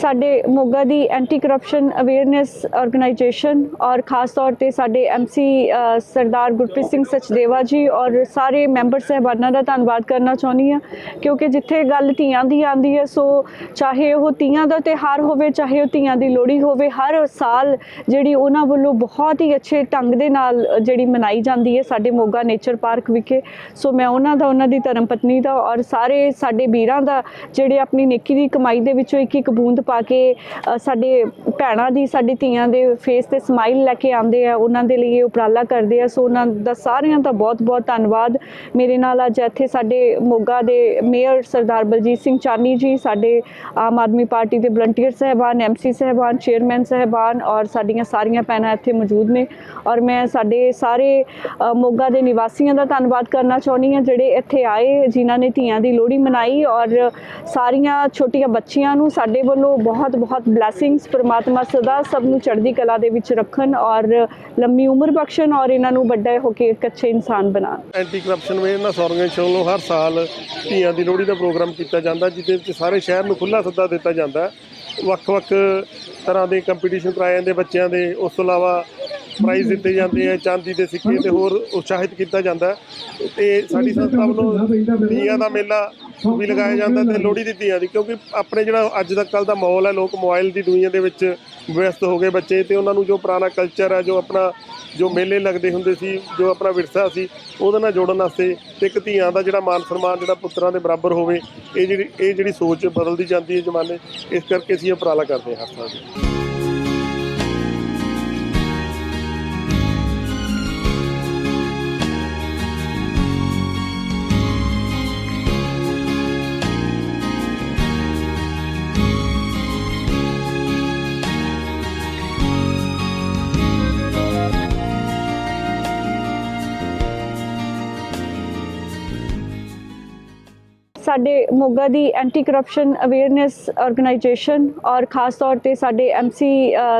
ਸਾਡੇ ਮੋਗਾ ਦੀ anti corruption awareness organisation ਔਰ ਖਾਸ ਤੌਰ ਤੇ ਸਾਡੇ ਐਮਸੀ ਸਰਦਾਰ ਗੁਰਪ੍ਰੀਤ ਸਿੰਘ ਸਚਦੇਵਾ ਜੀ ਔਰ ਸਾਰੇ ਮੈਂਬਰ ਸਹਿਬਾਨਾਂ ਦਾ ਧੰਨਵਾਦ ਕਰਨਾ ਚਾਹੁੰਦੀ ਹਾਂ, ਕਿਉਂਕਿ ਜਿੱਥੇ ਗੱਲ ਧੀਆਂ ਦੀ ਆਂਦੀ ਹੈ, ਸੋ ਚਾਹੇ ਉਹ ਧੀਆਂ ਦਾ ਤਿਹਾਰ ਹੋਵੇ, ਚਾਹੇ ਉਹ ਧੀਆਂ ਦੀ ਲੋਹੜੀ ਹੋਵੇ, ਹਰ ਸਾਲ ਜਿਹੜੀ ਉਹਨਾਂ ਵੱਲੋਂ ਬਹੁਤ ਹੀ ਅੱਛੇ ਢੰਗ ਦੇ ਨਾਲ ਜਿਹੜੀ ਮਨਾਈ ਜਾਂਦੀ ਹੈ ਸਾਡੇ ਮੋਗਾ ਨੇਚਰ ਪਾਰਕ ਵਿਖੇ, ਸੋ ਮੈਂ ਉਹਨਾਂ ਦਾ, ਉਹਨਾਂ ਦੀ ਧਰਮ ਪਤਨੀ ਦਾ ਔਰ ਸਾਰੇ ਸਾਡੇ ਵੀਰਾਂ ਦਾ, ਜਿਹੜੇ ਆਪਣੀ ਨੇਕੀ ਦੀ ਕਮਾਈ ਦੇ ਵਿੱਚੋਂ ਇੱਕ ਇੱਕ ਬੂੰਦ ਪਾ ਕੇ ਸਾਡੇ ਭੈਣਾਂ ਦੀ, ਸਾਡੀ ਧੀਆਂ ਦੇ ਫੇਸ ਤੇ ਸਮਾਈਲ ਲੈ ਕੇ ਆਉਂਦੇ ਆ, ਉਹਨਾਂ ਦੇ ਲਈ ਇਹ ਉਪਰਾਲਾ ਕਰਦੇ ਆ। ਸੋ ਉਹਨਾਂ ਦਾ ਸਾਰਿਆਂ ਦਾ ਬਹੁਤ ਬਹੁਤ ਧੰਨਵਾਦ। ਮੇਰੇ ਨਾਲ ਅੱਜ ਇੱਥੇ ਸਾਡੇ ਮੋਗਾ ਦੇ ਮੇਅਰ ਸਰਦਾਰ ਬਲਜੀਤ ਸਿੰਘ ਚਾਨੀ ਜੀ, ਸਾਡੇ ਆਮ ਆਦਮੀ ਪਾਰਟੀ ਦੇ ਵਲੰਟੀਅਰ ਸਹਿਬਾਨ ਐਮਸੀ ਸਹਿਬਾਨ ਚੇਅਰਮੈਨ ਸਹਿਬਾਨ ਔਰ ਸਾਡੀਆਂ ਸਾਰੀਆਂ ਭੈਣਾਂ ਇੱਥੇ ਮੌਜੂਦ ਨੇ। ਔਰ ਮੈਂ ਸਾਡੇ ਸਾਰੇ ਮੋਗਾ ਦੇ ਨਿਵਾਸੀਆਂ ਦਾ ਧੰਨਵਾਦ ਕਰਨਾ ਚਾਹੁੰਦੀ ਹਾਂ, ਜਿਹੜੇ ਇੱਥੇ ਆਏ, ਜਿਨ੍ਹਾਂ ਨੇ ਧੀਆਂ ਦੀ ਲੋਹੜੀ ਮਨਾਈ ਔਰ ਸਾਰੀਆਂ ਛੋਟੀਆਂ ਬੱਚੀਆਂ ਨੂੰ ਸਾਡੇ ਵੱਲੋਂ ਬਹੁਤ ਬਹੁਤ ਬਲੇਸਿੰਗਸ ਪ੍ਰਮਾਤਮਾ ਸਦਾ ਸਭ ਨੂੰ ਚੜ੍ਹਦੀ ਕਲਾ ਦੇ ਵਿੱਚ ਰੱਖਣ ਔਰ ਲੰਮੀ ਉਮਰ ਬਖਸ਼ਣ ਔਰ ਇਹਨਾਂ ਨੂੰ ਵੱਡੇ ਹੋ ਕੇ ਇੱਕ ਅੱਛੇ ਇਨਸਾਨ ਬਣਾਉਣ। ਐਂਟੀ ਕਰਪਸ਼ਨ ਅਵੇਅਰਨੈਸ ਆਰਗੇਨਾਈਜੇਸ਼ਨ ਵੱਲੋਂ ਹਰ ਸਾਲ ਧੀਆਂ ਦੀ ਲੋਹੜੀ ਦਾ ਪ੍ਰੋਗਰਾਮ ਕੀਤਾ ਜਾਂਦਾ, ਜਿਹਦੇ ਵਿੱਚ ਸਾਰੇ ਸ਼ਹਿਰ ਨੂੰ ਖੁੱਲ੍ਹਾ ਸੱਦਾ ਦਿੱਤਾ ਜਾਂਦਾ। ਵੱਖ-ਵੱਖ ਤਰ੍ਹਾਂ ਦੇ ਕੰਪੀਟੀਸ਼ਨ ਕਰਾਏ ਜਾਂਦੇ ਬੱਚਿਆਂ ਦੇ, ਉਸ ਤੋਂ ਇਲਾਵਾ ਪ੍ਰਾਈਜ਼ ਦਿੱਤੇ ਜਾਂਦੇ ਆ, ਚਾਂਦੀ ਦੇ ਸਿੱਕੇ ਤੇ ਹੋਰ ਉਤਸ਼ਾਹਿਤ ਕੀਤਾ ਜਾਂਦਾ ਹੈ। ਤੇ ਸਾਡੀ ਸੰਸਥਾ ਵੱਲੋਂ ਧੀਆਂ ਦਾ ਮੇਲਾ ਵੀ ਲਗਾਇਆ ਜਾਂਦਾ ਤੇ ਲੋਹੜੀ ਦੀ ਧੀਆਂ ਦੀ, ਕਿਉਂਕਿ ਆਪਣੇ ਜਿਹੜਾ ਅੱਜ ਦਾ ਕੱਲ ਦਾ ਮਾਹੌਲ ਹੈ, ਲੋਕ ਮੋਬਾਈਲ ਦੀ ਦੁਨੀਆ ਦੇ ਵਿੱਚ ਵਿਅਸਤ ਹੋ ਗਏ ਬੱਚੇ ਤੇ ਉਹਨਾਂ ਨੂੰ ਜੋ ਪੁਰਾਣਾ ਕਲਚਰ ਹੈ, ਜੋ ਆਪਣਾ, ਜੋ ਮੇਲੇ ਲੱਗਦੇ ਹੁੰਦੇ ਸੀ, ਜੋ ਆਪਣਾ ਵਿਰਸਾ ਸੀ, ਉਹਦੇ ਨਾਲ ਜੋੜਨ ਵਾਸਤੇ ਤੇ ਇੱਕ ਧੀਆਂ ਦਾ ਜਿਹੜਾ ਮਾਨ ਸਨਮਾਨ, ਜਿਹੜਾ ਪੁੱਤਰਾਂ ਦੇ ਬਰਾਬਰ ਹੋਵੇ, ਇਹ ਜਿਹੜੀ ਇਹ ਜਿਹੜੀ ਸੋਚ ਬਦਲਦੀ ਜਾਂਦੀ ਹੈ ਜ਼ਮਾਨੇ, ਇਸ ਕਰਕੇ ਅਸੀਂ ਇਹ ਉਪਰਾਲਾ ਕਰਦੇ ਹਾਂ ਹਰ ਸਾਲ ਸਾਡੇ ਮੋਗਾ ਦੀ ਐਂਟੀ ਕਰਪਸ਼ਨ ਅਵੇਅਰਨੈਸ ਆਰਗੇਨਾਈਜੇਸ਼ਨ ਔਰ ਖਾਸ ਤੌਰ ਤੇ ਸਾਡੇ ਐਮਸੀ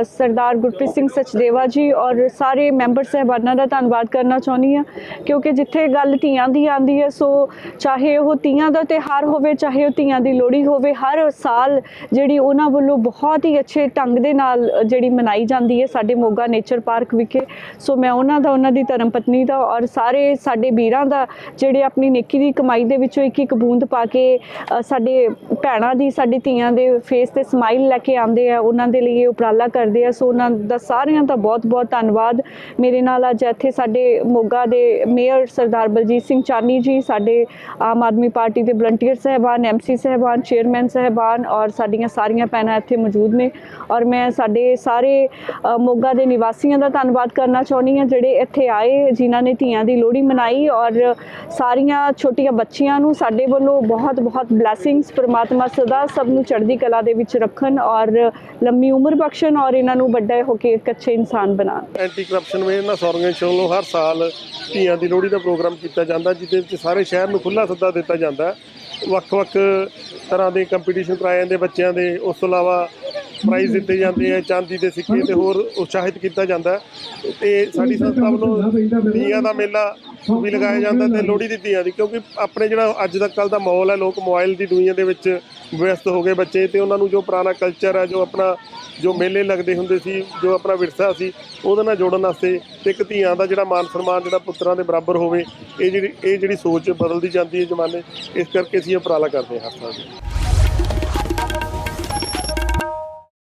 ਸਰਦਾਰ ਗੁਰਪ੍ਰੀਤ ਸਿੰਘ ਸਚਦੇਵਾ ਜੀ ਔਰ ਸਾਰੇ ਮੈਂਬਰ ਸਹਿਬਾਨਾਂ ਦਾ ਧੰਨਵਾਦ ਕਰਨਾ ਚਾਹੁੰਦੀ ਹਾਂ, ਕਿਉਂਕਿ ਜਿੱਥੇ ਗੱਲ ਧੀਆਂ ਦੀ ਆਂਦੀ ਹੈ, ਸੋ ਚਾਹੇ ਉਹ ਧੀਆਂ ਦਾ ਤਿਹਾਰ ਹੋਵੇ, ਚਾਹੇ ਉਹ ਧੀਆਂ ਦੀ ਲੋਹੜੀ ਹੋਵੇ, ਹਰ ਸਾਲ ਜਿਹੜੀ ਉਹਨਾਂ ਵੱਲੋਂ ਬਹੁਤ ਹੀ ਅੱਛੇ ਢੰਗ ਦੇ ਨਾਲ ਜਿਹੜੀ ਮਨਾਈ ਜਾਂਦੀ ਹੈ ਸਾਡੇ ਮੋਗਾ ਨੇਚਰ ਪਾਰਕ ਵਿਖੇ। ਸੋ ਮੈਂ ਉਹਨਾਂ ਦਾ, ਉਹਨਾਂ ਦੀ ਧਰਮ ਪਤਨੀ ਦਾ ਔਰ ਸਾਰੇ ਸਾਡੇ ਵੀਰਾਂ ਦਾ, ਜਿਹੜੇ ਆਪਣੀ ਨੇਕੀ ਦੀ ਕਮਾਈ ਦੇ ਵਿੱਚੋਂ ਇੱਕ ਇੱਕ ਬੂੰਦ ਪਾ ਕੇ ਸਾਡੇ ਭੈਣਾਂ ਦੀ, ਸਾਡੀ ਧੀਆਂ ਦੇ ਫੇਸ ਤੇ ਸਮਾਈਲ ਲੈ ਕੇ ਆਉਂਦੇ ਆ, ਉਹਨਾਂ ਦੇ ਲਈ ਇਹ ਉਪਰਾਲਾ ਕਰਦੇ ਆ। ਸੋ ਉਹਨਾਂ ਦਾ ਸਾਰਿਆਂ ਦਾ ਬਹੁਤ ਬਹੁਤ ਧੰਨਵਾਦ। ਮੇਰੇ ਨਾਲ ਅੱਜ ਇੱਥੇ ਸਾਡੇ ਮੋਗਾ ਦੇ ਮੇਅਰ ਸਰਦਾਰ ਬਲਜੀਤ ਸਿੰਘ ਚਾਨੀ ਜੀ, ਸਾਡੇ ਆਮ ਆਦਮੀ ਪਾਰਟੀ ਦੇ ਵਲੰਟੀਅਰ ਸਹਿਬਾਨ ਐਮਸੀ ਸਹਿਬਾਨ ਚੇਅਰਮੈਨ ਸਹਿਬਾਨ ਔਰ ਸਾਡੀਆਂ ਸਾਰੀਆਂ ਭੈਣਾਂ ਇੱਥੇ ਮੌਜੂਦ ਨੇ। ਔਰ ਮੈਂ ਸਾਡੇ ਸਾਰੇ ਮੋਗਾ ਦੇ ਨਿਵਾਸੀਆਂ ਦਾ ਧੰਨਵਾਦ ਕਰਨਾ ਚਾਹੁੰਦੀ ਹਾਂ, ਜਿਹੜੇ ਇੱਥੇ ਆਏ, ਜਿਨ੍ਹਾਂ ਨੇ ਧੀਆਂ ਦੀ ਲੋਹੜੀ ਮਨਾਈ ਔਰ ਸਾਰੀਆਂ ਛੋਟੀਆਂ ਬੱਚੀਆਂ ਨੂੰ ਸਾਡੇ ਵੱਲੋਂ ਬਹੁਤ ਬਹੁਤ ਬਲੇਸਿੰਗਸ ਪ੍ਰਮਾਤਮਾ ਸਦਾ ਸਭ ਨੂੰ ਚੜ੍ਹਦੀ ਕਲਾ ਦੇ ਵਿੱਚ ਰੱਖਣ ਔਰ ਲੰਮੀ ਉਮਰ ਬਖਸ਼ਣ ਔਰ ਇਹਨਾਂ ਨੂੰ ਵੱਡਾ ਹੋ ਕੇ ਇੱਕ ਅੱਛੇ ਇਨਸਾਨ ਬਣਾਉਣ। ਐਂਟੀ ਕਰਪਸ਼ਨ ਅਵੇਅਰਨੈਸ ਆਰਗੇਨਾਈਜੇਸ਼ਨ ਵੱਲੋਂ ਹਰ ਸਾਲ ਧੀਆਂ ਦੀ ਲੋਹੜੀ ਦਾ ਪ੍ਰੋਗਰਾਮ ਕੀਤਾ ਜਾਂਦਾ, ਜਿਹਦੇ ਵਿੱਚ ਸਾਰੇ ਸ਼ਹਿਰ ਨੂੰ ਖੁੱਲ੍ਹਾ ਸੱਦਾ ਦਿੱਤਾ ਜਾਂਦਾ। ਵੱਖ-ਵੱਖ ਤਰ੍ਹਾਂ ਦੇ ਕੰਪੀਟੀਸ਼ਨ ਕਰਾਏ ਜਾਂਦੇ ਬੱਚਿਆਂ ਦੇ, ਉਸ ਤੋਂ ਇਲਾਵਾ ਪ੍ਰਾਈਜ਼ ਦਿੱਤੇ ਜਾਂਦੇ ਆ, ਚਾਂਦੀ ਦੇ ਸਿੱਕੇ ਤੇ ਹੋਰ ਉਤਸ਼ਾਹਿਤ ਕੀਤਾ ਜਾਂਦਾ ਹੈ। ਤੇ ਸਾਡੀ ਸੰਸਥਾ ਵੱਲੋਂ ਧੀਆਂ ਦਾ ਮੇਲਾ ਵੀ ਲਗਾਇਆ ਜਾਂਦਾ ਤੇ ਲੋਹੜੀ ਦੀ ਧੀਆਂ ਦੀ, ਕਿਉਂਕਿ ਆਪਣੇ ਜਿਹੜਾ ਅੱਜ ਦਾ ਕੱਲ ਦਾ ਮਾਹੌਲ ਹੈ, ਲੋਕ ਮੋਬਾਈਲ ਦੀ ਦੁਨੀਆ ਦੇ ਵਿੱਚ ਵਿਅਸਤ ਹੋ ਗਏ ਬੱਚੇ ਤੇ ਉਹਨਾਂ ਨੂੰ ਜੋ ਪੁਰਾਣਾ ਕਲਚਰ ਹੈ, ਜੋ ਆਪਣਾ, ਜੋ ਮੇਲੇ ਲੱਗਦੇ ਹੁੰਦੇ ਸੀ, ਜੋ ਆਪਣਾ ਵਿਰਸਾ ਸੀ, ਉਹਦੇ ਨਾਲ ਜੋੜਨ ਵਾਸਤੇ ਤੇ ਇੱਕ ਧੀਆਂ ਦਾ ਜਿਹੜਾ ਮਾਨ ਸਨਮਾਨ ਜਿਹੜਾ ਪੁੱਤਰਾਂ ਦੇ ਬਰਾਬਰ ਹੋਵੇ, ਇਹ ਜਿਹੜੀ ਇਹ ਜਿਹੜੀ ਸੋਚ ਬਦਲਦੀ ਜਾਂਦੀ ਹੈ ਜ਼ਮਾਨੇ, ਇਸ ਕਰਕੇ ਅਸੀਂ ਇਹ ਉਪਰਾਲਾ ਕਰਦੇ ਹਾਂ ਹਰ ਸਾਲ